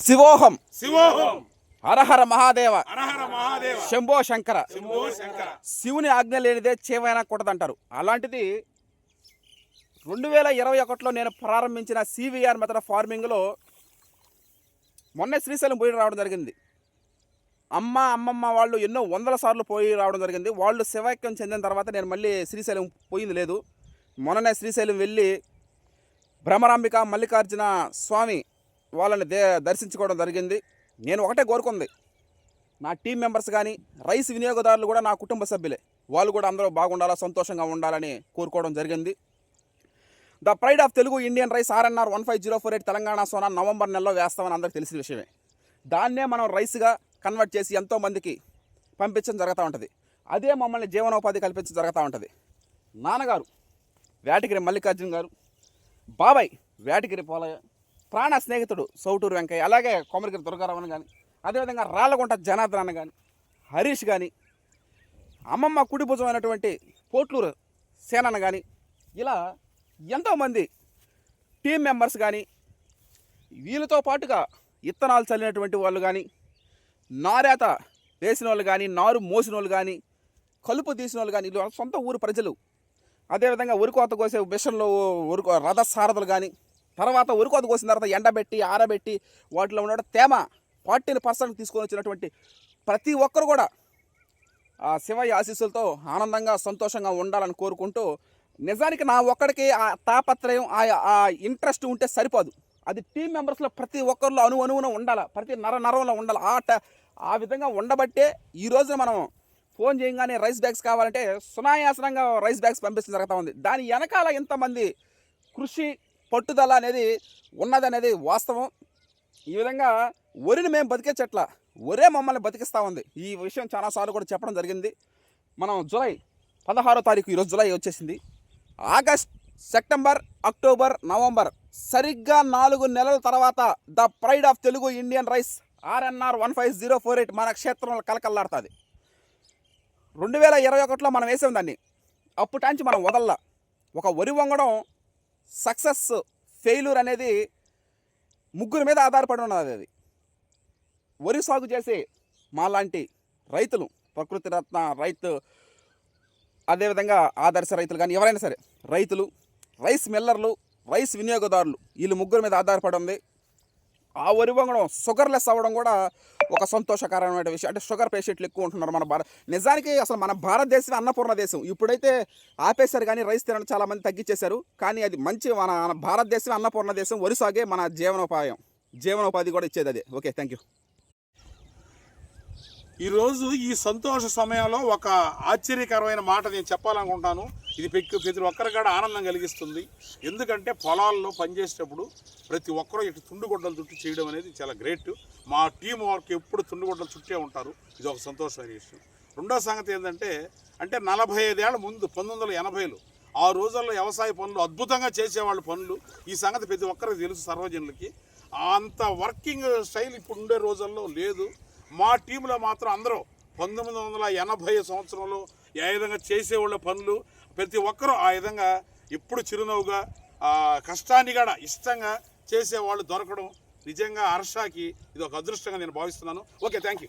శివోహం. శివోహం. హరహర మహాదేవ. హరహర మహాదేవ. శంభో శంకర. శంభో శంకర. శివుని ఆజ్ఞ లేనిదే చేవైనా కొట్టదంటారు అలాంటిది రెండు వేల ఇరవై ఒకటిలో నేను ప్రారంభించిన సివిఆర్ మెథడ్ ఫార్మింగ్లో మొన్నే శ్రీశైలం పోయి రావడం జరిగింది. అమ్మ అమ్మమ్మ వాళ్ళు ఎన్నో వందల సార్లు పోయి రావడం జరిగింది. వాళ్ళు శివైక్యం చెందిన తర్వాత నేను మళ్ళీ శ్రీశైలం పోయింది లేదు. మొన్ననే శ్రీశైలం వెళ్ళి భ్రమరాంబిక మల్లికార్జున స్వామి వాళ్ళని దే దర్శించుకోవడం జరిగింది. నేను ఒకటే కోరుకుంది. నా టీం మెంబర్స్ కానీ రైస్ వినియోగదారులు కూడా నా కుటుంబ సభ్యులే. వాళ్ళు కూడా అందరూ బాగుండాలా సంతోషంగా ఉండాలని కోరుకోవడం జరిగింది. The pride of Telugu Indian rice RNR one five zero four eight Telangana Sona November నెలలో వేస్తామని అందరికీ తెలిసిన విషయమే. దాన్నే మనం రైస్గా కన్వర్ట్ చేసి ఎంతోమందికి పంపించడం జరుగుతూ ఉంటుంది. అదే మమ్మల్ని జీవనోపాధి కల్పించడం జరుగుతూ ఉంటుంది. నాన్నగారు వేటగిరి మల్లికార్జున్ గారు బాబాయ్ వేటగిరి పోలయ్య ప్రాణ స్నేహితుడు సౌటూరు వెంకయ్య అలాగే కొమరగిరి దుర్గారావుని కానీ అదేవిధంగా రాళ్ళగుంట జనార్దన్ కానీ హరీష్ కానీ అమ్మమ్మ కుడి భుజం అయినటువంటి పోట్లూరు సేనను కానీ ఇలా ఎంతోమంది టీం మెంబర్స్ కానీ వీళ్ళతో పాటుగా ఇత్తనాలు చల్లినటువంటి వాళ్ళు కానీ నారేత వేసిన వాళ్ళు కానీ నారు మోసిన వాళ్ళు కానీ కలుపు తీసిన వాళ్ళు కానీ వీళ్ళు సొంత ఊరు ప్రజలు అదేవిధంగా ఉరికోత కోసే మిషన్లో ఉరుకో రథ సారథులు కానీ తర్వాత ఉరికోదు కోసిన తర్వాత ఎండబెట్టి ఆరబెట్టి వాటిలో ఉన్న తేమ ఫార్టీన్ పర్సెంట్ తీసుకొని వచ్చినటువంటి ప్రతి ఒక్కరు కూడా ఆ శివయ్య ఆశీస్సులతో ఆనందంగా సంతోషంగా ఉండాలని కోరుకుంటూ నిజానికి నా ఒక్కడికి ఆ తాపత్రయం ఆ ఆ ఇంట్రెస్ట్ ఉంటే సరిపోదు. అది టీం మెంబర్స్లో ప్రతి ఒక్కరిలో అణు అణువున ఉండాలి ప్రతి నర నరంలో ఉండాలి. ఆట ఆ విధంగా ఉండబట్టే ఈ రోజున మనం ఫోన్ చేయగానే రైస్ బ్యాగ్స్ కావాలంటే సునాయాసనంగా రైస్ బ్యాగ్స్ పంపించడం జరుగుతూ ఉంది. దాని వెనకాల ఇంతమంది కృషి పట్టుదల అనేది ఉన్నదనేది వాస్తవం. ఈ విధంగా వరిని మేము బతికే చెట్ల ఒరే మమ్మల్ని బతికిస్తూ ఉంది. ఈ విషయం చాలాసార్లు కూడా చెప్పడం జరిగింది. మనం జూలై పదహారో తారీఖు ఈరోజు జూలై వచ్చేసింది. ఆగస్ట్ సెప్టెంబర్ అక్టోబర్ నవంబర్ సరిగ్గా నాలుగు నెలల తర్వాత the pride of Telugu Indian rice RNR one five zero four eight మన క్షేత్రంలో కలకల్లాడుతుంది. రెండు వేల ఇరవై ఒకటిలో మనం వేసాం దాన్ని. అప్పటాంచి మనం వదల్లా. ఒక వరి వంగడం సక్సెస్ ఫెయిల్యూర్ అనేది ముగ్గురు మీద ఆధారపడి ఉన్నది అది. వరి సాగు చేసే మాలాంటి రైతులు ప్రకృతి రత్న రైతు అదేవిధంగా ఆదర్శ రైతులు కానీ ఎవరైనా సరే రైతులు రైస్ మిల్లర్లు రైస్ వినియోగదారులు వీళ్ళు ముగ్గురు మీద ఆధారపడి ఉంది. ఆ వరి వంగడం షుగర్లెస్ అవ్వడం కూడా ఒక సంతోషకరమైన విషయం. అంటే షుగర్ పేషెంట్లు ఎక్కువ ఉంటున్నారు మన భారత నిజానికి అసలు మన భారతదేశం అన్నపూర్ణ దేశం. ఇప్పుడైతే ఆపేశారు కానీ రైస్ తినడం చాలామంది తగ్గించేశారు. కానీ అది మంచి మన మన భారతదేశం అన్నపూర్ణ దేశం. వరి సాగే మన జీవనోపాయం. జీవనోపాధి కూడా ఇచ్చేది అదే. ఓకే థ్యాంక్ యూ ఈరోజు ఈ సంతోష సమయంలో ఒక ఆశ్చర్యకరమైన మాట నేను చెప్పాలనుకుంటాను. ఇది ప్రతి ప్రతి ఒక్కరి కూడా ఆనందం కలిగిస్తుంది. ఎందుకంటే పొలాల్లో పనిచేసేటప్పుడు ప్రతి ఒక్కరూ ఇటు తుండుగుడ్డలు చుట్టూ చేయడం అనేది చాలా గ్రేట్. మా టీం వర్క్ ఎప్పుడు తుండుగుడ్డలు చుట్టే ఉంటారు. ఇది ఒక సంతోషమైన విషయం. రెండో సంగతి ఏంటంటే అంటే నలభై ఐదేళ్ళ ముందు పంతొమ్మిది వందల ఎనభైలో ఆ రోజుల్లో వ్యవసాయ పనులు అద్భుతంగా చేసేవాళ్ళు పనులు. ఈ సంగతి ప్రతి ఒక్కరికి తెలుసు సర్వజనులకి. అంత వర్కింగ్ స్టైల్ ఇప్పుడు ఉండే రోజుల్లో లేదు. మా టీంలో మాత్రం అందరూ పంతొమ్మిది వందల ఎనభై సంవత్సరంలో ఏ విధంగా చేసేవాళ్ళ పనులు ప్రతి ఒక్కరూ ఆ విధంగా ఎప్పుడు చిరునవ్వుగా కష్టాన్ని కూడా ఇష్టంగా చేసేవాళ్ళు దొరకడం నిజంగా హర్షాకి ఇది ఒక అదృష్టంగా నేను భావిస్తున్నాను. Okay thank you